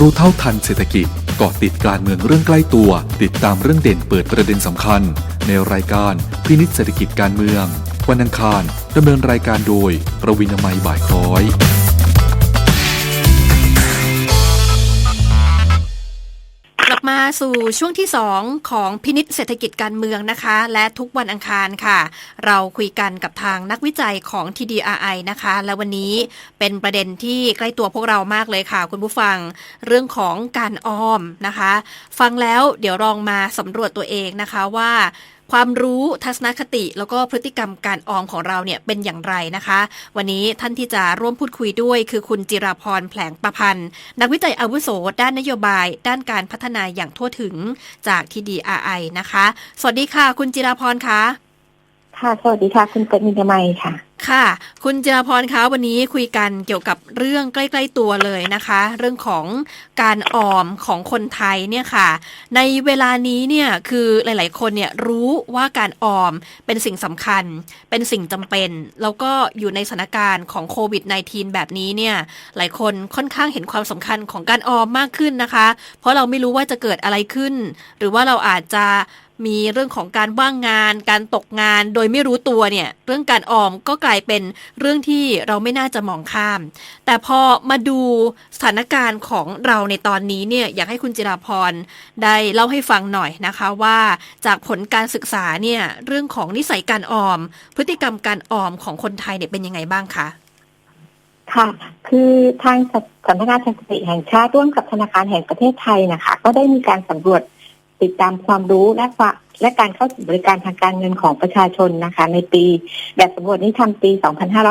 รู้เท่าทันเศรษฐกิจเกาะติดการเมืองเรื่องใกล้ตัว ติดตามเรื่องเด่นเปิดประเด็นสำคัญ ในรายการพินิจเศรษฐกิจการเมือง วันอังคารดำเนินรายการโดย ประวินามัยบ่ายคล้อย บมาสู่ช่วงที่ 2 ของพินิษเศรษฐกิจการเมืองนะคะ และทุกวันอังคารค่ะ เราคุยกันกับทางนักวิจัยของ TDRI นะคะ และวันนี้เป็นประเด็นที่ใกล้ตัวพวกเรามากเลยค่ะ คุณผู้ฟังเรื่องของการออมนะคะ ฟังแล้วเดี๋ยวลองมาสำรวจตัวเองนะคะว่า ความรู้ทัศนคติ แล้วก็พฤติกรรมการออมของเราเนี่ยเป็นอย่างไรนะคะ วันนี้ท่านที่จะร่วมพูดคุยด้วย คือคุณจิราพรแผลงประพันธ์ นักวิจัยอาวุโส ด้านนโยบาย ด้านการพัฒนาอย่างทั่วถึงจาก TDRI นะคะ สวัสดีค่ะ คุณจิราพรคะค่ะ สวัสดีค่ะ คุณเกิดมินมัยค่ะ ค่ะ คุณเจิรพรคะวันนี้คุยกันเกี่ยวกับเรื่องใกล้ ๆตัวเลยนะคะ เรื่องของการออมของคนไทยเนี่ยค่ะ ในเวลานี้เนี่ยคือหลาย ๆ คนเนี่ยรู้ว่าการออมเป็นสิ่งสำคัญ เป็นสิ่งจำเป็น แล้วก็อยู่ในสถานการณ์ของโควิด -19 แบบนี้เนี่ยหลายคนค่อนข้างเห็นความสำคัญของการออมมากขึ้นนะคะ เพราะเราไม่รู้ว่าจะเกิดอะไรขึ้น หรือว่าเราอาจจะ มีเรื่องของการว่างงาน การตกงานโดยไม่รู้ตัวเนี่ย เรื่องการออมก็กลายเป็นเรื่องที่เราไม่น่าจะมองข้าม แต่พอมาดูสถานการณ์ของเราในตอนนี้เนี่ยอยากให้คุณจิราพรได้เล่าให้ฟังหน่อยนะคะว่าจากผลการศึกษาเนี่ยเรื่องของนิสัยการออม พฤติกรรมการออมของคนไทยเนี่ยเป็นยังไงบ้างคะค่ะ คือทางสำนักงานสถิติแห่งชาติร่วมกับธนาคารแห่งประเทศไทยนะคะ ก็ได้มีการสำรวจ ติดตามความรู้และความและการเข้าถึงบริการทางการเงินของประชาชนนะคะ ในปีแบบสำรวจนี้ทำปี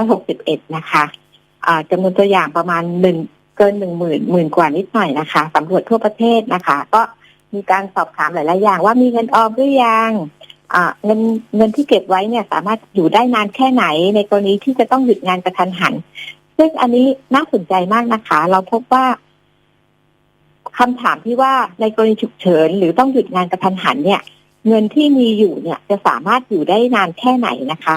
2561 นะคะะจำนวนตัวอย่างประมาณหนึ่งเกินหนึ่งหมื่นหมื่นกว่านิดหน่อยนะคะสำรวจทั่วประเทศนะคะ ก็มีการสอบถามหลาย ๆ อย่าง ว่ามีเงินออมหรือยังเงินเงินที่เก็บไว้เนี่ยสามารถอยู่ได้นานแค่ไหน ในกรณีที่จะต้องหยุดงานกระทันหัน ซึ่งอันนี้น่าสนใจมากนะคะ เราพบว่า คำถามที่ว่าในกรณีฉุกเฉิน หรือต้องหยุดงานกระทันหันเนี่ย เงินที่มีอยู่เนี่ยจะสามารถอยู่ได้นานแค่ไหนนะคะ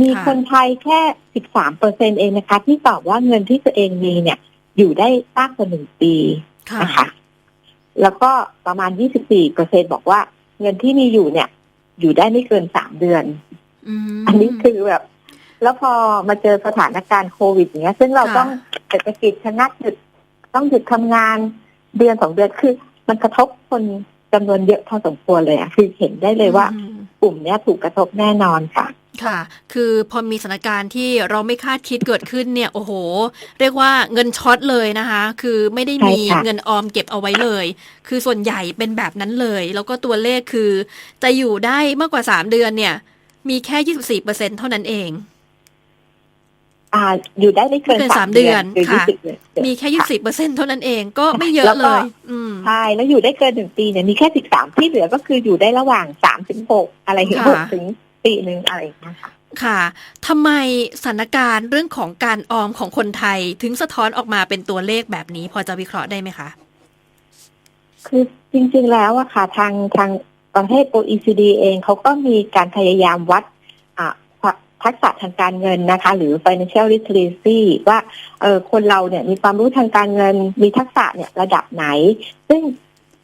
มีคนไทยแค่ 13เปอร์เซ็นเองนะคะ ที่ตอบว่าเงินที่ตัวเองมีเนี่ย อยู่ได้มากกว่าหนึ่งปีนะคะ แล้วก็ประมาณ 24เปอร์เซ็นบอกว่า เงินที่มีอยู่เนี่ย อยู่ได้ไม่เกินสามเดือนอันนี้คือแบบแล้วพอมาเจอสถานการณ์โควิดเนี้ย ซึ่งเราต้องเศรษฐกิจชะงักหยุดต้องหยุดทำงาน เดือนสองเดือนคือ มันกระทบคนจำนวนเยอะพอสมควรเลยอะคือเห็นได้เลยว่ากลุ่มนี้ถูกกระทบแน่นอนค่ะ ค่ะ คือพอมีสถานการณ์ที่เราไม่คาดคิดเกิดขึ้นเนี่ย โอ้โห เรียกว่าเงินช็อตเลยนะคะ คือไม่ได้มีเงินออมเก็บเอาไว้เลย คือส่วนใหญ่เป็นแบบนั้นเลย แล้วก็ตัวเลขคือ จะอยู่ได้มากกว่าสามเดือนเนี่ย มีแค่ยี่สิบสี่เปอร์เซ็นเท่านั้นเอง อ่าอยู่ได้ไม่เกินสามเดือนค่ะมีแค่ยี่สิบเปอร์เซ็นเท่านั้นเองก็ไม่เยอะเลยอืใช่แล้วอยู่ได้เกินหนึ่งปีเนี่ยมีแค่สิบสามที่เหลือก็คืออยู่ได้ระหว่างสามถึงหกอะไรถึงหกถึงปีหนึ่งอะไรนะคะค่ะทำไมสถานการณ์เรื่องของการออมของคนไทยถึงสะท้อนออกมาเป็นตัวเลขแบบนี้ พอจะวิเคราะห์ได้ไหมคะ คือจริงๆแล้วอะค่ะ ทางทางประเทศ OECD เองเขาก็มีการพยายามวัด ทักษะทางการเงินนะคะ หรือ financial literacy ว่าเออคนเราเนี่ยมีความรู้ทางการเงินมีทักษะเนี่ยระดับไหน ซึ่ง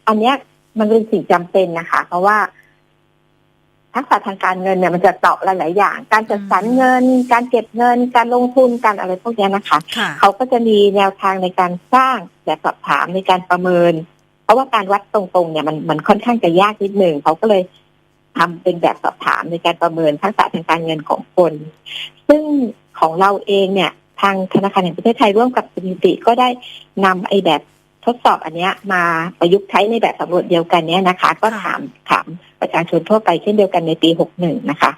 อันเนี้ยมันเป็นสิ่งจำเป็นนะคะ เพราะว่า ทักษะทางการเงินเนี่ยมันจะตอบหลาย ๆ อย่าง การจัดสรรเงิน การเก็บเงิน การลงทุนการอะไรพวกนี้นะคะ เขาก็จะมีแนวทางในการสร้างแบบสอบถามในการประเมิน เพราะว่าการวัดตรง ๆ เนี่ยมันมันค่อนข้างจะยากนิดหนึ่งเขาก็เลย ทำเป็นแบบสอบถามในการประเมินทักษะทางการเงินของคน ซึ่งของเราเองเนี่ย ทางธนาคารแห่งประเทศไทยร่วมกับสถิติก็ได้นำไอ้แบบทดสอบอันนี้มาประยุกต์ใช้ในแบบสำรวจเดียวกันเนี้ยนะคะ ก็ถามถามประชาชนทั่วไปเช่นเดียวกันในปีหกหนึ่งนะคะ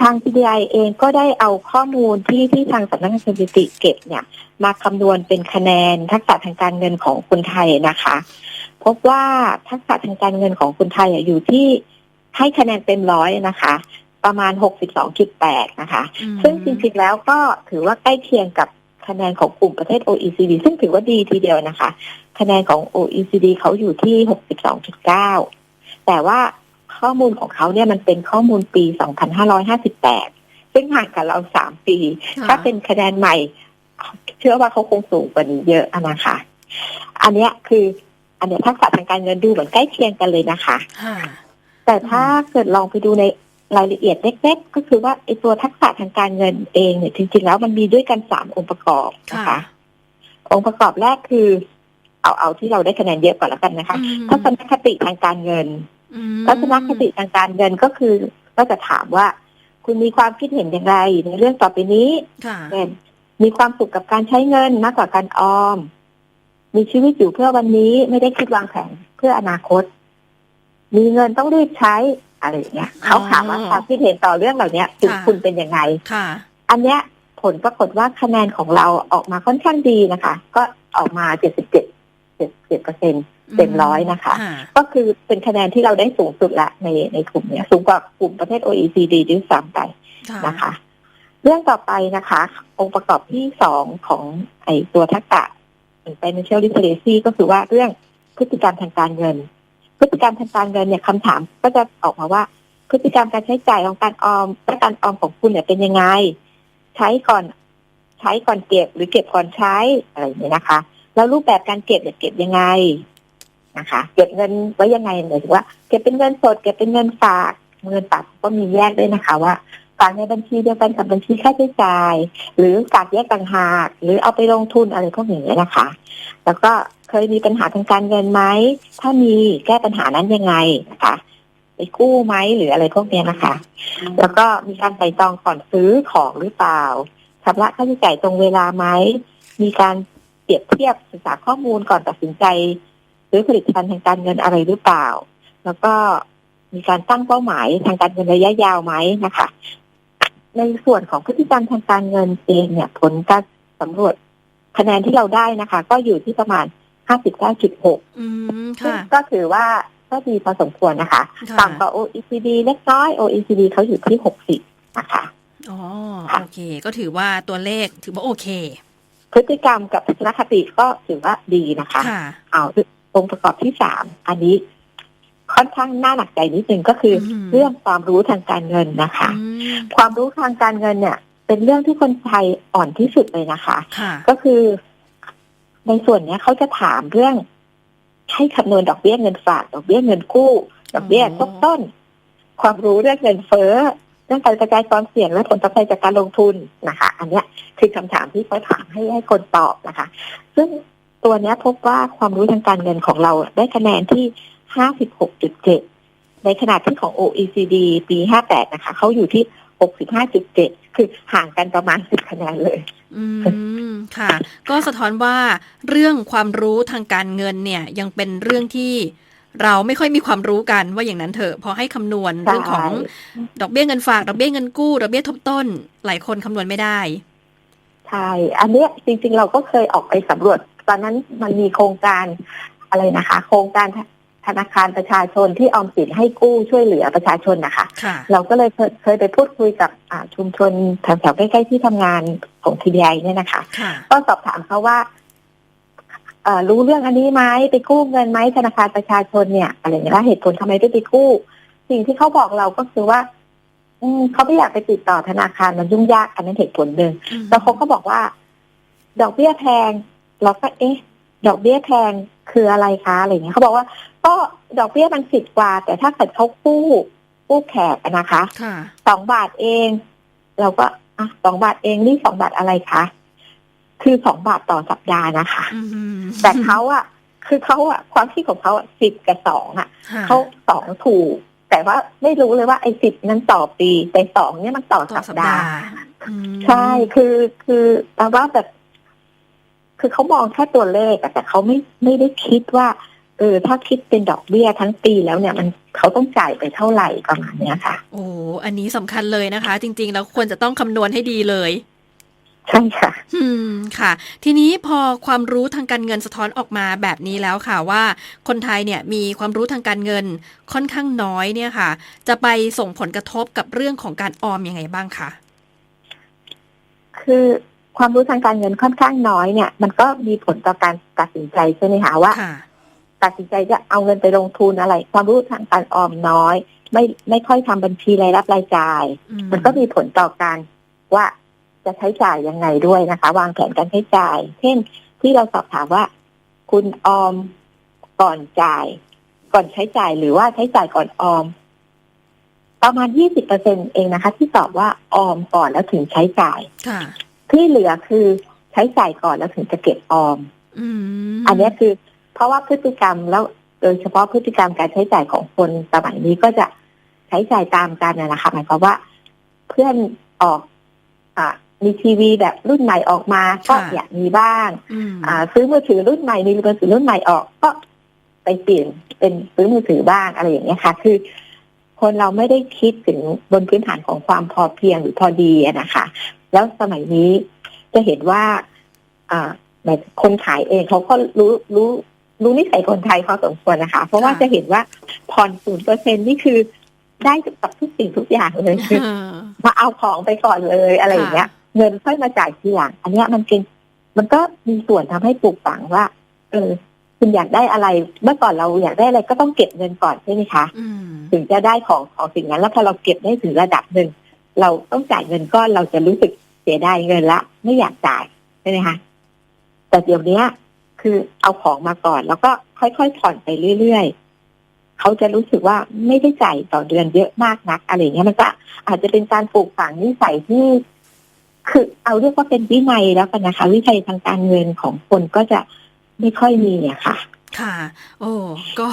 ทาง PDI เองก็ได้เอาข้อมูลที่ที่ทางสำนักงานสถิติเก็บเนี่ย มาคำนวณเป็นคะแนนทักษะทางการเงินของคนไทยนะคะ พบว่าทักษะทางการเงินของคนไทยอยู่ที่ ให้คะแนนเต็มร้อยนะคะ ประมาณ 62.8 นะคะ ซึ่งจริงๆแล้วก็ถือว่าใกล้เคียงกับคะแนนของกลุ่มประเทศ OECD ซึ่งถือว่าดีทีเดียวนะคะ คะแนนของ OECD เขาอยู่ที่ 62.9 แต่ว่าข้อมูลของเขาเนี่ยมันเป็นข้อมูลปี 2558 ซึ่งห่างกับเรา 3 ปี ถ้าเป็นคะแนนใหม่ เชื่อว่าเขาคงสูงกว่านี้เยอะนะคะ อันเนี้ยคือ อันเนี้ยทักษะทางการเงินดูเหมือนใกล้เคียงกันเลยนะคะค่ะ แต่ถ้าเกิดลองไปดูในรายละเอียดเล็กๆ ก็คือว่าไอ้ตัวทักษะทางการเงินเองเนี่ยจริงๆแล้วมันมีด้วยกันสามองค์ประกอบนะค่ะคะองค์ประกอบแรกคือ เอาเอาที่เราได้คะแนนเยอะก่อนแล้วกันนะคะอืมทัศนคติทางการเงินอืมทัศนคติทางการเงินก็คือก็จะถามว่า คุณมีความคิดเห็นอย่างไร ในเรื่องต่อไปนี้ค่ะเช่นมีความสุขกับการใช้เงินมากกว่าการออม มีชีวิตอยู่เพื่อวันนี้ไม่ได้คิดวางแผนเพื่ออนาคต มีเงินต้องรีบใช้อะไรอย่างเงี้ยเขาถามว่าความคิดเห็นต่อเรื่องเหล่านี้คุณค่ะคุณเป็นยังไงค่ะ อันเนี้ยผลปรากฏว่าคะแนนของเราออกมาค่อนข้างดีนะคะ ก็ออกมา77 77เปอร์เซ็นเต็มร้อยนะคะค่ะก็คือเป็นคะแนนที่เราได้สูงสุดละในในกลุ่มเนี้ยสูงกว่ากลุ่มประเทศ OECD ด้วยซ้ำไปค่ะนะคะ เรื่องต่อไปนะคะ องค์ประกอบที่สองของไอตัวทักษะ financial literacy ก็คือว่าเรื่องพฤติกรรมทางการเงิน พฤติกรรมทางการเงินเนี่ยคำถามก็จะออกมาว่า พฤติกรรมการใช้จ่ายของการออมและการออมของคุณเนี่ยเป็นยังไง ใช้ก่อนใช้ก่อนเก็บหรือเก็บก่อนใช้อะไรอย่างเงี้ยนะคะ แล้วรูปแบบการเก็บเนี่ยเก็บยังไงนะคะ เก็บเงินไว้ยังไงหมายถึงว่าเก็บเป็นเงินสดเก็บเป็นเงินฝากเงินฝากก็มีแยกด้วยนะคะว่าฝากในบัญชีเดียวกันกับบัญชีค่าใช้จ่าย หรือฝากแยกต่างหาก หรือเอาไปลงทุนอะไรพวกนี้นะคะ แล้วก็ เคยมีปัญหาทางการเงินไหม ถ้ามีแก้ปัญหานั้นยังไงนะคะไปกู้ไหมหรืออะไรพวกนี้นะคะ แล้วก็มีการไต่ตองก่อนซื้อของหรือเปล่าชำระค่าใช้จ่ายตรงเวลาไหม มีการเปรียบเทียบศึกษาข้อมูลก่อนตัดสินใจซื้อผลิตภัณฑ์ทางการเงินอะไรหรือเปล่า แล้วก็มีการตั้งเป้าหมายทางการเงินระยะยาวไหมนะคะ ในส่วนของพฤติกรรมทางการเงินเองเนี่ยผลการสำรวจคะแนนที่เราได้นะคะ ก็อยู่ที่ประมาณ 59.6อืมซึ่งค่ะก็ถือว่าก็ดีพอสมควรนะคะค่ะต่ำกว่า OECD เล็กน้อย OECD เขาอยู่ที่60นะคะอ๋อค่ะโอเค ก็ถือว่าตัวเลขถือว่าโอเค พฤติกรรมกับทัศนคติก็ถือว่าดีนะคะค่ะเอาองค์ประกอบที่สามอันนี้ค่อนข้างน่าหนักใจนิดนึงก็คืออมเรื่องความรู้ทางการเงินนะคะอืมความรู้ทางการเงินเนี่ย เป็นเรื่องที่คนไทยอ่อนที่สุดเลยนะคะค่ะก็คือ ในส่วนเนี้ยเขาจะถามเรื่อง ให้คำนวณดอกเบี้ยเงินฝาก ดอกเบี้ยเงินกู้ ดอกเบี้ยทบต้น ความรู้เรื่องเงินเฟ้อเรื่องการกระจายความเสี่ยงและผลตอบแทนจากการลงทุนนะคะ อันเนี้ยคือคำถามที่เขาถามให้ให้คนตอบนะคะ ซึ่งตัวเนี้ยพบว่าความรู้ทางการเงินของเราได้คะแนนที่ 56.7 ในขณะที่ของ OECD ปี 58 นะคะ เขาอยู่ที่ 65.7 คือห่างกันประมาณ10คะแนนเลย อืมค่ะ ก็สะท้อนว่าเรื่องความรู้ทางการเงินเนี่ยยังเป็นเรื่องที่เราไม่ค่อยมีความรู้กันว่าอย่างนั้นเถอะพอให้คำนวณใช่เรื่องของดอกเบี้ยเงินฝากดอกเบี้ยเงินกู้ดอกเบี้ยทบต้น หลายคนคำนวณไม่ได้ใช่อันเนี้ยจริง ๆ เราก็เคยออกไปสำรวจ ตอนนั้นมันมีโครงการอะไรนะคะ โครงการ ธนาคารประชาชนที่ออมสินให้กู้ช่วยเหลือประชาชนนะคะค่ะเราก็เลยเคยเคยไปพูดคุยกับอ่าชุมชนแถวๆใกล้ๆที่ทำงานของทีดีไอเนี่ยนะคะค่ะก็สอบถามเขาว่าเอ่อรู้เรื่องอันนี้ไหมไปกู้เงินไหมธนาคารประชาชนเนี่ยอะไรอย่างเงี้ยแล้วเหตุผลทำไมไม่ไปกู้ สิ่งที่เขาบอกเราก็คือว่า อืมเขาไม่อยากไปติดต่อธนาคารมันยุ่งยากอันนั้นเหตุผลหนึ่งแล้วเขาก็บอกว่า ดอกเบี้ยแพงเราก็เอ๊ะ ดอกเบี้ยแพงคืออะไรคะอะไรอย่างเงี้ยเขาบอกว่า ก็ดอกเบี้ยมันสิบกว่า แต่ถ้าเกิดเขากู้กู้แขกอะนะคะค่ะสองบาทเอง เราก็อะสองบาทเองนี่สองบาทอะไรคะคือสองบาทต่อสัปดาห์นะคะอืมแต่เขาอะคือเขาอะความคิดของเขาสิบกับสองอะค่ะเขาสองถูก แต่ว่าไม่รู้เลยว่าไอ้สิบนั้นต่อปีแต่สองเนี่ยมันต่อต่อสัปสัปดาดาห์ห์อืมใช่คือคือแปลว่าแบบคือเขามองแค่ตัวเลขอะแต่เขาไม่ไม่ได้คิดว่า เออถ้าคิดเป็นดอกเบี้ยทั้งปีแล้วเนี่ยมันเขาต้องจ่ายไปเท่าไหร่ประมาณเนี้ยค่ะ โอ้อันนี้สำคัญเลยนะคะ จริง ๆ แล้วควรจะต้องคำนวณให้ดีเลย ใช่ค่ะ อืมค่ะ ทีนี้พอความรู้ทางการเงินสะท้อนออกมาแบบนี้แล้วค่ะว่า คนไทยเนี่ยมีความรู้ทางการเงินค่อนข้างน้อยเนี่ยค่ะ จะไปส่งผลกระทบกับเรื่องของการออมยังไงบ้างคะคือความรู้ทางการเงินค่อนข้างน้อยเนี่ย มันก็มีผลต่อการตัดสินใจใช่ไหมคะว่าค่ะ ตัดสินใจจะเอาเงินไปลงทุนอะไร ความรู้ทางการออมน้อย ไม่ไม่ค่อยทำบัญชีรายรับรายจ่ายอืมันก็มีผลต่อการว่าจะใช้จ่ายยังไงด้วยนะคะ วางแผนการใช้จ่าย เช่นที่เราสอบถามว่า คุณออมก่อนจ่าย ก่อนใช้จ่ายหรือว่าใช้จ่ายก่อนออม ประมาณยี่สิบเปอร์เซ็นเองนะคะ ที่ตอบว่าออมก่อนแล้วถึงใช้จ่ายค่ะที่เหลือคือใช้จ่ายก่อนแล้วถึงจะเก็บออมอืมอันเนี้ยคือเพ ราะว่าพฤติกรรมแล้วโดยเฉพาะพฤติกรรมการใช้จ่ายของคนสมัยนี้ก็จะใช้จ่ายตามกันนะนะคะหมายความว่า เพื่อนออกอ่ามีทีวีแบบรุ่นใหม่ออกมาก็อยากมีบ้างอืมอ่า ซื้อมือถือรุ่นใหม่มีมือถือรุ่นใหม่ออกก็ไปเปลี่ยนเป็นซื้อมือถือบ้างอะไรอย่างเงี้ยค่ะ คือ คนเราไม่ได้คิดถึงบนพื้นฐานของความพอเพียงหรือพอดีอะนะคะ แล้วสมัยนี้จะเห็นว่า อ่าแบบคนขายเองเขาก็รู้รู้ รู้นิสัยคนไทยพอสมควรนะคะ เพราะว่าจะเห็นว่าผ่อนศูนย์เปอร์เซ็นนี่คือได้กับทุกสิ่งทุกอย่างเลยคือเออมาเอาของไปก่อนเลยอะไรอย่างเงี้ย เงินค่อยมาจ่ายทีหลังอันเนี้ยมันเป็นมันก็มีส่วนทำให้ปลูกฝังว่า เออ คุณอยากได้อะไร เมื่อก่อนเราอยากได้อะไรก็ต้องเก็บเงินก่อนใช่ไหมคะอืมถึงจะได้ของของสิ่งนั้น แล้วพอเราเก็บได้ถึงระดับหนึ่งเราต้องจ่ายเงินก้อนเราจะรู้สึกเสียดายเงินละ ไม่อยากจ่ายใช่ไหมคะแต่เดี๋ยวเนี้ย คือเอาของมาก่อน แล้วก็ค่อยๆผ่อนไปเรื่อยๆเขาจะรู้สึกว่าไม่ได้จ่ายต่อเดือนเยอะมากนักอะไรเงี้ยมันก็อาจจะเป็นการปลูกฝังนิสัยที่ คือเอาเรียกว่าเป็นวินัยแล้วกันนะคะ วินัยทางการเงินของคนก็จะไม่ค่อยมีอะค่ะ ค่ะ โอ้ ก็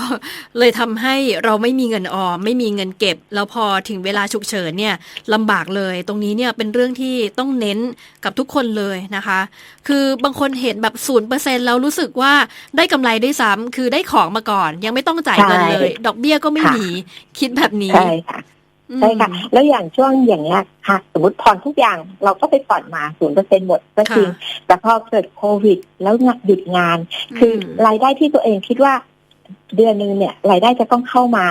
เลยทำให้เราไม่มีเงินออม ไม่มีเงินเก็บ แล้วพอถึงเวลาฉุกเฉินเนี่ยลำบากเลย ตรงนี้เนี่ยเป็นเรื่องที่ต้องเน้นกับทุกคนเลยนะคะ คือบางคนเห็นแบบศูนย์เปอร์เซ็นแล้วรู้สึกว่าได้กำไรได้วยซ้ำคือได้ของมาก่อน ยังไม่ต้องจ่ายเงินเลยใช่ดอกเบี้ยก็ไม่ค่ะมี คิดแบบนี้ ใช่ค่ะอืมใช่ค่ะ แล้วอย่างช่วงอย่างเงี้ยค่ะ สมมติผ่อนทุกอย่างเราก็ไปผ่อนมาศูนย์เปอร์เซ็นหมดก็จริงแต่พอเกิดโควิด แล้วหยุดงาน คือรายได้ที่ตัวเองคิดว่า เดือนหนึ่งเนี่ย รายได้จะต้องเข้ามา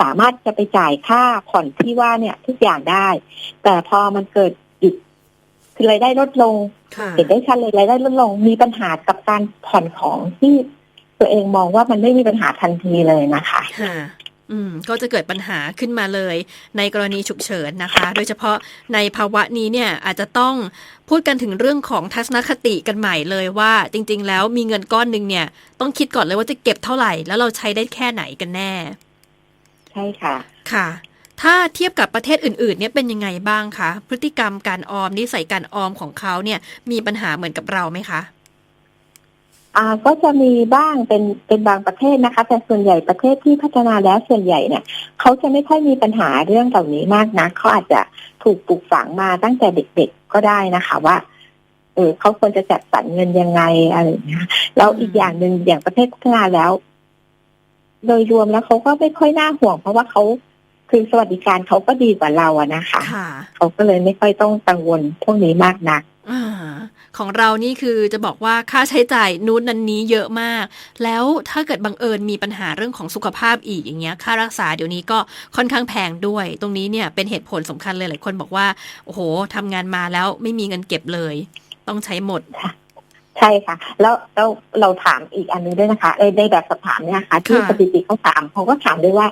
สามารถจะไปจ่ายค่าผ่อนที่ว่าเนี่ย ทุกอย่างได้ แต่พอมันเกิดหยุดคือรายได้ลดลงค่ะเห็นได้ชัดเลยรายได้ลดลงมีปัญหากับการผ่อนของที่ตัวเองมองว่ามันไม่มีปัญหาทันทีเลยนะคะค่ะ อืมก็จะเกิดปัญหาขึ้นมาเลยในกรณีฉุกเฉินนะคะ โดยเฉพาะในภาวะนี้เนี่ยอาจจะต้องพูดกันถึงเรื่องของทัศนคติกันใหม่เลยว่าจริง ๆ แล้วมีเงินก้อนหนึ่งเนี่ย ต้องคิดก่อนเลยว่าจะเก็บเท่าไหร่ แล้วเราใช้ได้แค่ไหนกันแน่ ใช่ค่ะค่ะ ถ้าเทียบกับประเทศอื่น ๆ เนี่ยเป็นยังไงบ้างคะพฤติกรรมการออมนิสัยการออมของเขาเนี่ย มีปัญหาเหมือนกับเราไหมคะ อ่าก็จะมีบ้างเป็นเป็นบางประเทศนะคะ แต่ส่วนใหญ่ประเทศที่พัฒนาแล้วส่วนใหญ่เนี่ยเขาจะไม่ค่อยมีปัญหาเรื่องเหล่านี้มากนะเขาอาจจะถูกปลูกฝังมาตั้งแต่เด็กๆก็ได้นะคะว่าเออเขาควรจะจัดสรรเงินยังไงอะไรอย่างเงี้ยแล้วอีกอย่างหนึ่งอย่างประเทศพัฒนาแล้ว โดยรวมแล้วเขาก็ไม่ค่อยน่าห่วง เพราะว่าเขาคือสวัสดิการเขาก็ดีกว่าเราอะนะคะค่ะเขาก็เลยไม่ค่อยต้องกังวลพวกนี้มากนักอา ของเรานี่คือจะบอกว่าค่าใช้จ่ายนู้นนั้นนี้เยอะมาก แล้วถ้าเกิดบังเอิญมีปัญหาเรื่องของสุขภาพอีกอย่างเงี้ยค่ารักษาเดี๋ยวนี้ก็ค่อนข้างแพงด้วย ตรงนี้เนี่ยเป็นเหตุผลสำคัญเลยหลายคนบอกว่าโอ้โหทำงานมาแล้วไม่มีเงินเก็บเลย ต้องใช้หมดใช่ค่ะ แล้วแล้วเราถามอีกอันหนึงด้วยนะคะในในแบบสอบถามเนี่ยค่ะที่ค่ะสถิติเขาถามเขาก็ถามด้วยว่า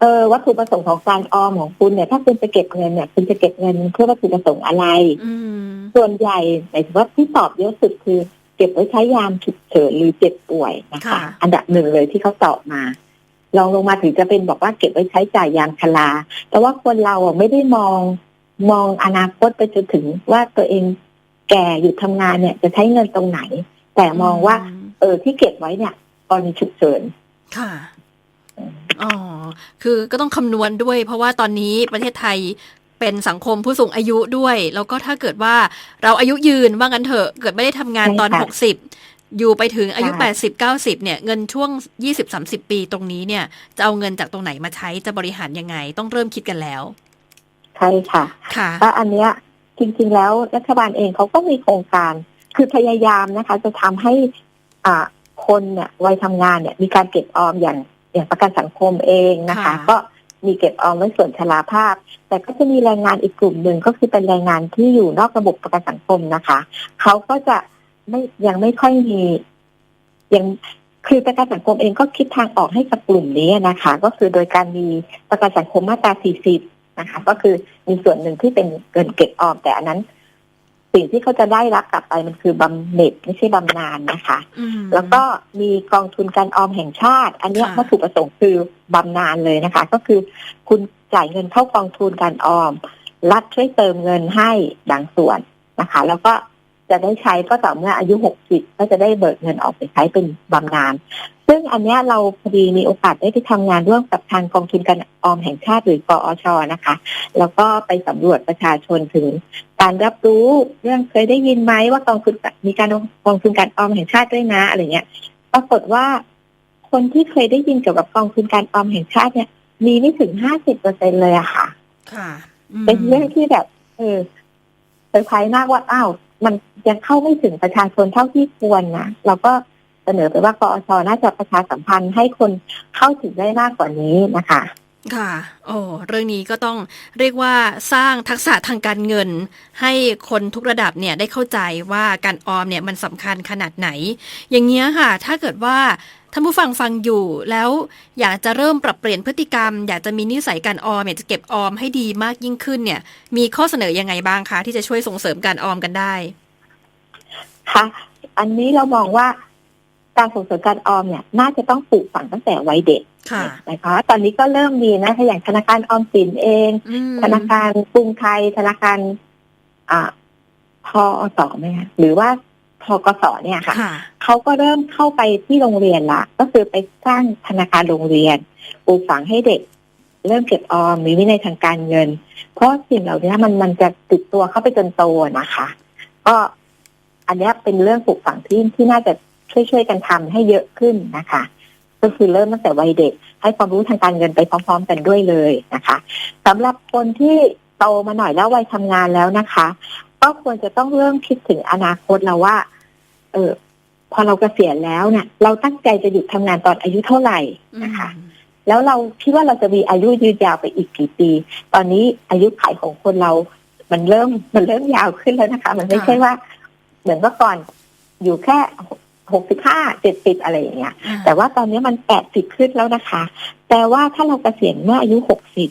เออวัตถุประสงค์ของการออมของคุณเนี่ยถ้าคุณจะเก็บเงินเนี่ยคุณจะเก็บเงินเพื่อวัตถุประสงค์อะไรอืมส่วนใหญ่หมายถึงว่าที่ตอบเยอะสุดคือ เก็บไว้ใช้ยามฉุกเฉินหรือเจ็บป่วยนะคะค่ะอันดับหนึ่งเลยที่เขาตอบมาลองลงมาถึงจะเป็นบอกว่าเก็บไว้ใช้จ่ายยามชรา แต่ว่าคนเราอะไม่ได้มองมองอนาคตไปจนถึงว่าตัวเองแก่หยุดทำงานเนี่ย จะใช้เงินตรงไหน แต่มองว่า เออที่เก็บไว้เนี่ยกรณีฉุกเฉินค่ะ อ๋อ คือก็ต้องคำนวณด้วย เพราะว่าตอนนี้ประเทศไทยเป็นสังคมผู้สูงอายุด้วย แล้วก็ถ้าเกิดว่าเราอายุยืนว่างั้นเถอะเกิดไม่ได้ทำงานใช่ตอนค่ะหกสิบอยู่ไปถึงอายุใช่แปดสิบเก้าสิบเนี่ย เงินช่วงยี่สิบสามสิบปีตรงนี้เนี่ย จะเอาเงินจากตรงไหนมาใช้จะบริหารยังไง ต้องเริ่มคิดกันแล้ว ใช่ค่ะ ค่ะแล้วอันเนี้ยจริง ๆ แล้วรัฐบาลเองเขาก็มีโครงการคือพยายามนะคะ จะทำให้อ่าคนเนี่ยวัยทำงานเนี่ยมีการเก็บออมอย่าง อย่างประกันสังคมเองนะคะค่ะก็มีเก็บออมไว้ส่วนชราภาพ แต่ก็จะมีแรงงานอีกกลุ่มหนึ่งก็คือเป็นแรงงานที่อยู่นอกระบบประกันสังคมนะคะเขาก็จะไม่ยังไม่ค่อยมียังคือประกันสังคมเองก็คิดทางออกให้กับกลุ่มนี้นะคะ ก็คือโดยการมีประกันสังคมมาตรา 40 นะคะ ก็คือมีส่วนหนึ่งที่เป็นเงินเก็บออมแต่อันนั้น สิ่งที่เขาจะได้รับกลับไปมันคือบำเหน็จไม่ใช่บำนาญนะคะอืมแล้วก็มีกองทุนการออมแห่งชาติ อันเนี้ยค่ะวัตถุประสงค์คือบำนาญเลยนะคะ ก็คือคุณจ่ายเงินเข้ากองทุนการออม รัฐช่วยเติมเงินให้บางส่วนนะคะ แล้วก็ จะได้ใช้ก็ต่อเมื่ออายุ 60 ก็จะได้เบิกเงินออกไปใช้เป็นบำนาญซึ่งอันเนี้ยเราพอดีมีโอกาสได้ไปทำงานร่วมกับทางกองทุนการออมแห่งชาติหรือกอชนะคะ แล้วก็ไปสำรวจประชาชนถึง การรับรู้เรื่องเคยได้ยินไหมว่ากองทุนมีการกองทุนการออมแห่งชาติด้วยนะอะไรเงี้ย ปรากฏว่า คนที่เคยได้ยินเกี่ยวกับกองทุนการออมแห่งชาติเนี่ย มีไม่ถึงห้าสิบเปอร์เซ็นเลยอะค่ะ ค่ะอืมเป็นเรื่องที่แบบ เออเซอร์ไพรส์มากว่าอ้าว มันยังเข้าไม่ถึงประชาชนเท่าที่ควรนะเราก็เสนอไปว่ากอชน่าจะประชาสัมพันธ์ให้คนเข้าถึงได้มากกว่านี้นะคะ ค่ะ โอ้ เรื่องนี้ก็ต้องเรียกว่าสร้างทักษะทางการเงิน ให้คนทุกระดับเนี่ยได้เข้าใจว่าการออมเนี่ยมันสำคัญขนาดไหน อย่างเงี้ยค่ะ ถ้าเกิดว่าท่านผู้ฟังฟังอยู่แล้วอยากจะเริ่มปรับเปลี่ยนพฤติกรรม อยากจะมีนิสัยการออมอยากจะเก็บออมให้ดีมากยิ่งขึ้นเนี่ย มีข้อเสนอยังไงบ้างคะที่จะช่วยส่งเสริมการออมกันได้ ค่ะ อันนี้เรามองว่า การส่งเสริมการออมเนี่ยน่าจะต้องปลูกฝังตั้งแต่วัยเด็กค่ะนะคะตอนนี้ก็เริ่มมีนะคะอย่างธนาคารออมสินเองอืมธนาคารกรุงไทย ธนาคารอ่าพอสไหมคะหรือว่าทกสเนี่ยค่ะค่ะเขาก็เริ่มเข้าไปที่โรงเรียนละก็คือไปสร้างธนาคารโรงเรียนปลูกฝังให้เด็ก เริ่มเก็บออมมีวินัยทางการเงิน เพราะสิ่งเหล่านี้มันมันจะติดตัวเข้าไปจนโตนะคะ ก็อันเนี้ยเป็นเรื่องปลูกฝังที่ที่น่าจะ ช่วยช่วยๆกันทำให้เยอะขึ้นนะคะ ก็คือเริ่มตั้งแต่วัยเด็ก ให้ความรู้ทางการเงินไปพร้อม ๆ กันด้วยเลยนะคะสำหรับคนที่โตมาหน่อยแล้ววัยทำงานแล้วนะคะ ก็ควรจะต้องเริ่มคิดถึงอนาคตแล้วว่า เออพอเราเกษียณแล้วเนี่ย เราตั้งใจจะหยุดทำงานตอนอายุเท่าไหร่นะคะ แล้วเราคิดว่าเราจะมีอายุยืนยาวไปอีกกี่ปี ตอนนี้อายุขัยของคนเรา มันเริ่มมันเริ่มยาวขึ้นแล้วนะคะ มันไม่ค่ะใช่ว่า เหมือนเมื่อก่อนอยู่แค่ หกสิบห้าเจ็ดสิบอะไรอย่างเงี้ยอ่าแต่ว่าตอนนี้มันแปดสิบขึ้นแล้วนะคะ แต่ว่าถ้าเราเกษียณเมื่ออายุหกสิบ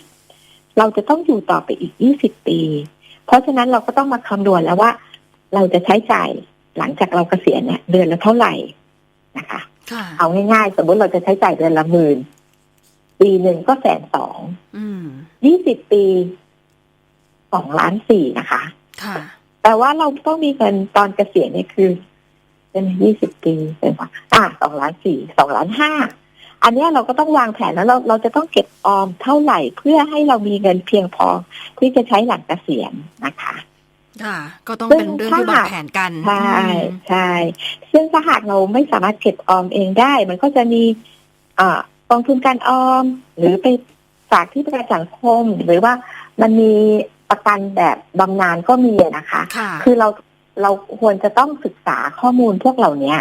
เราจะต้องอยู่ต่อไปอีกยี่สิบปี เพราะฉะนั้นเราก็ต้องมาคำนวณแล้วว่า เราจะใช้จ่ายหลังจากเราเกษียณเนี่ยเดือนละเท่าไหร่นะคะค่ะเอาง่ายๆ สมมติเราจะใช้จ่ายเดือนละหมื่นปีหนึ่งก็แสนสองอืมยี่สิบปีสองล้านสี่นะคะค่ะแต่ว่าเราต้องมีเงินตอนเกษียณเนี่ยคือ เป็นยี่สิบปีเป็นว่าอ่าสองล้านสี่สองล้านห้าอันเนี้ยเราก็ต้องวางแผนแล้วเราเราจะต้องเก็บออมเท่าไหร่เพื่อให้เรามีเงินเพียงพอที่จะใช้หลังเกษียณนะคะค่ะก็ต้องซึ่งเป็นเรื่องถ้าที่วางหากแผนกันใช่อืมใช่ซึ่งถ้าหากเราไม่สามารถเก็บออมเองได้ มันก็จะมีอ่ากองทุนการออม หรือไปฝากที่ประกันสังคม หรือว่ามันมีประกันแบบบำนาญก็มีอะนะคะค่ะคือเรา เราควรจะต้องศึกษาข้อมูลพวกเหล่านี้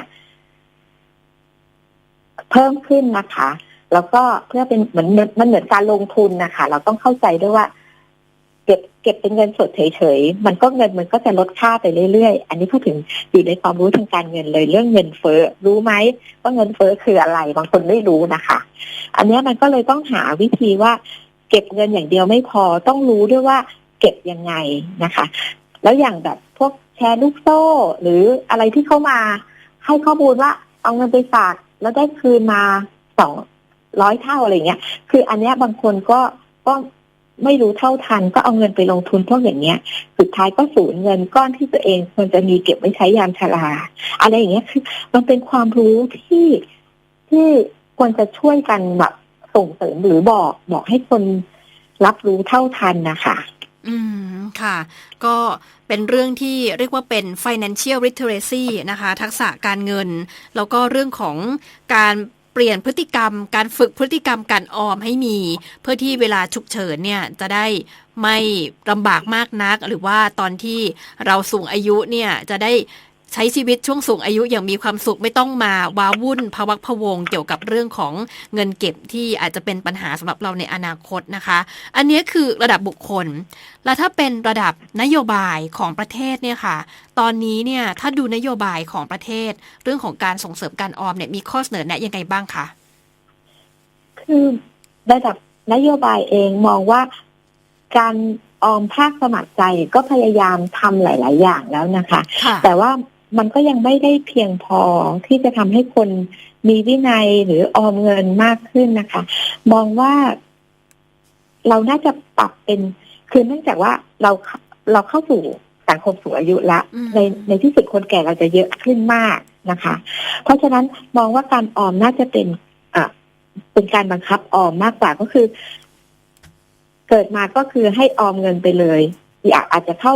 เพิ่มขึ้นนะคะ แล้วก็เพื่อเป็นเหมือนมันเหมือนการลงทุนนะคะ เราต้องเข้าใจด้วยว่า เก็บเก็บเป็นเงินสดเฉยๆ มันก็เงินมันก็จะลดค่าไปเรื่อยๆ อันนี้พูดถึงอยู่ในความรู้ทางการเงินเลยเรื่องเงินเฟ้อรู้ไหมว่าเงินเฟ้อคืออะไร บางคนไม่รู้นะคะ อันนี้มันก็เลยต้องหาวิธีว่า เก็บเงินอย่างเดียวไม่พอต้องรู้ด้วยว่า เก็บยังไงนะคะ แล้วอย่างแบบ แชร์ลูกโซ่ หรืออะไรที่เข้ามา ให้ข้อมูลว่าเอาเงินไปฝากแล้วได้คืนมาสองร้อยเท่าอะไรเงี้ย คืออันเนี้ยบางคนก็ก็ไม่รู้เท่าทันก็เอาเงินไปลงทุนพวกอย่างเงี้ย สุดท้ายก็สูญเงินก้อนที่ตัวเองควรจะมีเก็บไว้ใช้ยามชรา อะไรอย่างเงี้ยคือ มันเป็นความรู้ที่ที่ควรจะช่วยกันแบบส่งเสริมหรือบอกบอกให้คนรับรู้เท่าทันนะคะ อืม ค่ะ ก็เป็นเรื่องที่เรียกว่าเป็น financial literacy นะคะ ทักษะการเงิน แล้วก็เรื่องของการเปลี่ยนพฤติกรรม การฝึกพฤติกรรมการออมให้มี เพื่อที่เวลาฉุกเฉินเนี่ยจะได้ไม่ลำบากมากนัก หรือว่าตอนที่เราสูงอายุเนี่ยจะได้ ใช้ชีวิตช่วงสูงอายุอย่างมีความสุขไม่ต้องมาว้าวุ่นภวักพะวงเกี่ยวกับเรื่องของเงินเก็บที่อาจจะเป็นปัญหาสำหรับเราในอนาคตนะคะ อันนี้คือระดับบุคคล แล้วถ้าเป็นระดับนโยบายของประเทศเนี่ยค่ะ ตอนนี้เนี่ยถ้าดูนโยบายของประเทศ เรื่องของการส่งเสริมการออมเนี่ยมีข้อเสนอแนะยังไงบ้างคะคือระดับนโยบายเองมองว่าการอออมภาคสมัครใจก็พยายามทำหลาย ๆ อย่างแล้วนะคะค่ะแต่ว่า มันก็ยังไม่ได้เพียงพอที่จะทำให้คนมีวินัยหรือออมเงินมากขึ้นนะคะ มองว่าเราน่าจะปรับเป็นคือเนื่องจากว่าเราเราเข้าสู่สังคมสูงอายุละอืมในในที่สุดคนแก่เราจะเยอะขึ้นมากนะคะ เพราะฉะนั้นมองว่าการออมน่าจะเป็นอะเป็นการบังคับออมมากกว่าก็คือ เกิดมาก็คือให้ออมเงินไปเลย อยากอาจจะเข้า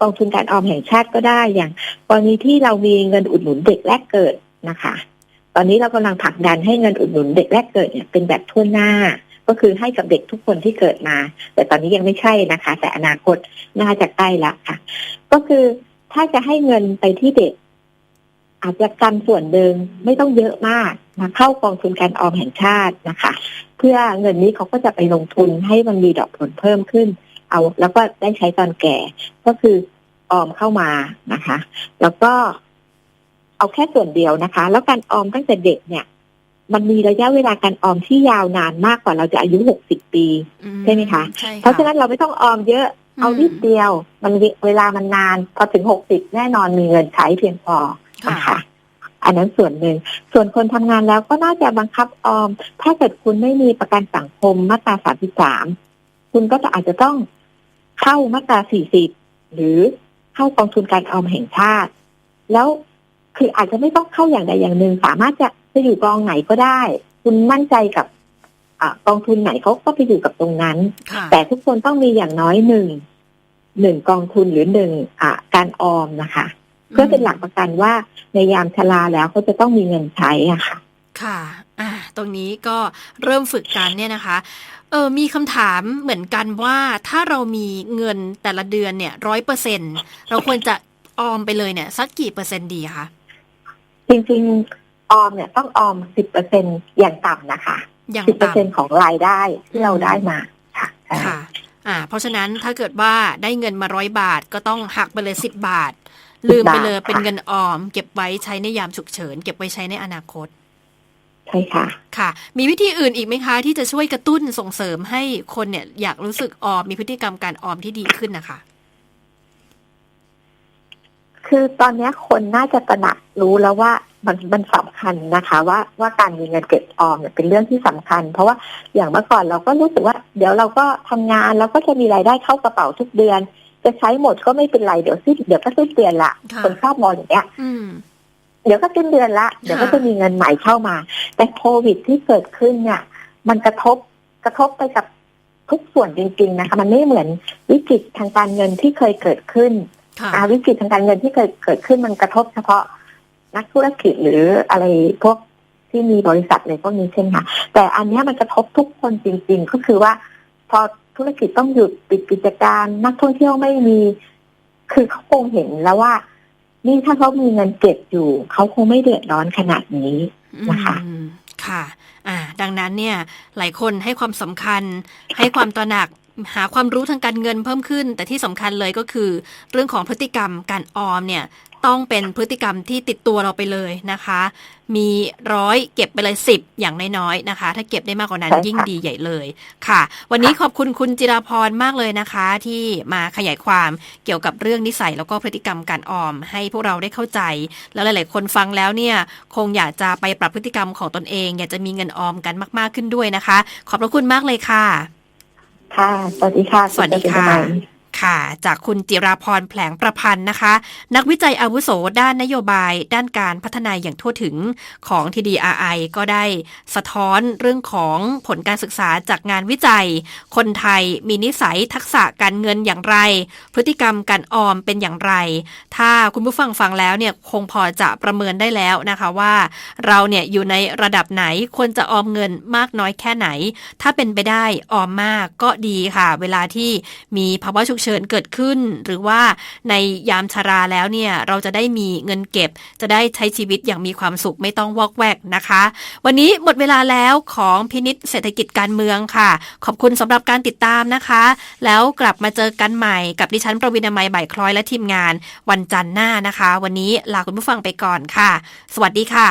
กองทุนการออมแห่งชาติก็ได้อย่างกรณีที่เรามีเงินอุดหนุนเด็กแรกเกิดนะคะ ตอนนี้เรากำลังผลักดันให้เงินอุดหนุนเด็กแรกเกิดเนี่ยเป็นแบบทั่วหน้า ก็คือให้กับเด็กทุกคนที่เกิดมา แต่ตอนนี้ยังไม่ใช่นะคะ แต่อนาคตน่าจะใกล้ละค่ะ ก็คือถ้าจะให้เงินไปที่เด็ก อาจจะกันส่วนหนึ่งไม่ต้องเยอะมากมาเข้ากองทุนการออมแห่งชาตินะคะ เพื่อเงินนี้เขาก็จะไปลงทุนให้มันมีดอกผลเพิ่มขึ้น เอาแล้วก็ได้ใช้ตอนแก่ ก็คือออมเข้ามานะคะ แล้วก็เอาแค่ส่วนเดียวนะคะ แล้วการออมตั้งแต่เด็กเนี่ย มันมีระยะเวลาการออมที่ยาวนานมากกว่าเราจะอายุหกสิบปี ใช่ไหมคะใช่เพราะฉะนั้นเราไม่ต้องออมเยอะเอานิดเดียว มันเวลามันนาน พอถึงหกสิบแน่นอนมีเงินใช้เพียงพอค่ะนะคะอันนั้นส่วนหนึ่ง ส่วนคนทำงานแล้วก็น่าจะบังคับออม ถ้าเกิดคุณไม่มีประกันสังคมมาตราสามสิบสามคุณก็จะอาจจะต้อง เข้ามาตราสี่สิบหรือเข้ากองทุนการออมแห่งชาติ แล้วคืออาจจะไม่ต้องเข้าอย่างใดอย่างหนึ่ง สามารถจะจะอยู่กองไหนก็ได้ คุณมั่นใจกับอากองทุนไหนเขาก็ไปอยู่กับตรงนั้นค่ะแต่ทุกคนต้องมีอย่างน้อยหนึ่งหนึ่งกองทุนหรือหนึ่งอ่าการออมนะคะ เพื่อเป็นหลักประกันว่าในยามชราแล้วเขาจะต้องมีเงินใช้อะค่ะ ค่ะอ่า ตรงนี้ก็เริ่มฝึกกันเนี่ยนะคะเออมีคำถามเหมือนกันว่าถ้าเรามีเงินแต่ละเดือนเนี่ยร้อยเปอร์เซ็นเราควรจะออมไปเลยเนี่ยสักกี่เปอร์เซ็นต์ดีคะจริงๆ ออมเนี่ยต้องออมสิบเปอร์เซ็นอย่างต่ำนะคะอย่างสิบเปอร์ต่ำเซ็นของรายได้ที่เราได้มาค่ะใช่ค่ะอ่า เพราะฉะนั้นถ้าเกิดว่าได้เงินมาร้อยบาทก็ต้องหักไปเลยสิบบาท ลืมไปเลยเป็นเงินออม เก็บไว้ใช้ในยามฉุกเฉิน เก็บไว้ใช้ในอนาคต ใช่ค่ะ ค่ะ มีวิธีอื่นอีกไหมคะ ที่จะช่วยกระตุ้นส่งเสริมให้คนเนี่ย อยากรู้สึกออมมีพฤติกรรมการออมที่ดีขึ้นนะคะ คือตอนนี้คนน่าจะตระหนักรู้แล้วว่ามันมันสำคัญนะคะ ว่าว่าการมีเงินเก็บออมเนี่ยเป็นเรื่องที่สำคัญ เพราะว่าอย่างเมื่อก่อนเราก็รู้สึกว่า เดี๋ยวเราก็ทำงานแล้วก็จะมีรายได้เข้ากระเป๋าทุกเดือน จะใช้หมดก็ไม่เป็นไรเดี๋ยวสิ้นเดี๋ยวก็สิ้นเดือนละค่ะคนชอบมองอย่างเงี้ยอืม เดี๋ยวก็สิ้นเดือนละ เดี๋ยวก็ค่ะจะมีเงินใหม่เข้ามา แต่โควิดที่เกิดขึ้นเนี่ย มันกระทบกระทบไปกับทุกส่วนจริง ๆ นะคะ มันไม่เหมือนวิกฤตทางการเงินที่เคยเกิดขึ้นค่ะอ่าวิกฤตทางการเงินที่เคยเกิดขึ้นมันกระทบเฉพาะนักธุรกิจหรืออะไรพวกที่มีบริษัทเลยพวกนี้ใช่ไหมคะแต่อันเนี้ยมันกระทบทุกคนจริง ๆ ก็คือว่า พอธุรกิจต้องหยุดปิดกิจการ นักท่องเที่ยวไม่มี คือเขาคงเห็นแล้วว่า นี่ถ้าเขามีเงินเก็บอยู่ เขาคงไม่เดือดร้อนขนาดนี้นะคะค่ะ อ่า ดังนั้นเนี่ย หลายคนให้ความสำคัญ ให้ความตระหนักหาความรู้ทางการเงินเพิ่มขึ้น แต่ที่สำคัญเลยก็คือ เรื่องของพฤติกรรมการออมเนี่ย ต้องเป็นพฤติกรรมที่ติดตัวเราไปเลยนะคะ มีร้อยเก็บไปเลยสิบอย่างน้อยๆนะคะ ถ้าเก็บได้มากกว่านั้นใช่ค่ะยิ่งดีใหญ่เลยค่ะ วันนี้ขอบคุณคุณจิราพรมากเลยนะคะ ที่มาขยายความเกี่ยวกับเรื่องนิสัยแล้วก็พฤติกรรมการออม ให้พวกเราได้เข้าใจ แล้วหลาย ๆ คนฟังแล้วเนี่ย คงอยากจะไปปรับพฤติกรรมของตนเอง อยากจะมีเงินออมกันมาก ๆขึ้นด้วยนะคะ ขอบพระคุณมากเลยค่ะ ค่ะ สวัสดีค่ะ สวัสดีณจตุค่ะนัย ค่ะ จากคุณจิราพรแผลงประพันธ์นะคะ นักวิจัยอาวุโสด้านนโยบาย ด้านการพัฒนาอย่างทั่วถึงของ TDRI ก็ได้สะท้อนเรื่องของผลการศึกษาจากงานวิจัย คนไทยมีนิสัยทักษะการเงินอย่างไร พฤติกรรมการออมเป็นอย่างไร ถ้าคุณผู้ฟังฟังแล้วเนี่ยคงพอจะประเมินได้แล้วนะคะว่า เราเนี่ยอยู่ในระดับไหนควรจะออมเงินมากน้อยแค่ไหน ถ้าเป็นไปได้ออมมากก็ดีค่ะ เวลาที่มีภาวะฉุกเฉินเกิดขึ้น หรือว่าในยามชาราแล้วเนี่ยเราจะได้มีเงินเก็บ จะได้ใช้ชีวิตอย่างมีความสุขไม่ต้องวอกแวกนะคะ วันนี้หมดเวลาแล้วของพินิษเศรษฐกิจการเมืองค่ะ ขอบคุณสำหรับการติดตามนะคะ แล้วกลับมาเจอกันใหม่กับดิฉันประวินามัยบ่ายคล้อยและทีมงาน วันจันทร์หน้านะคะ วันนี้ลาคุณผู้ฟังไปก่อนค่ะ สวัสดีค่ะ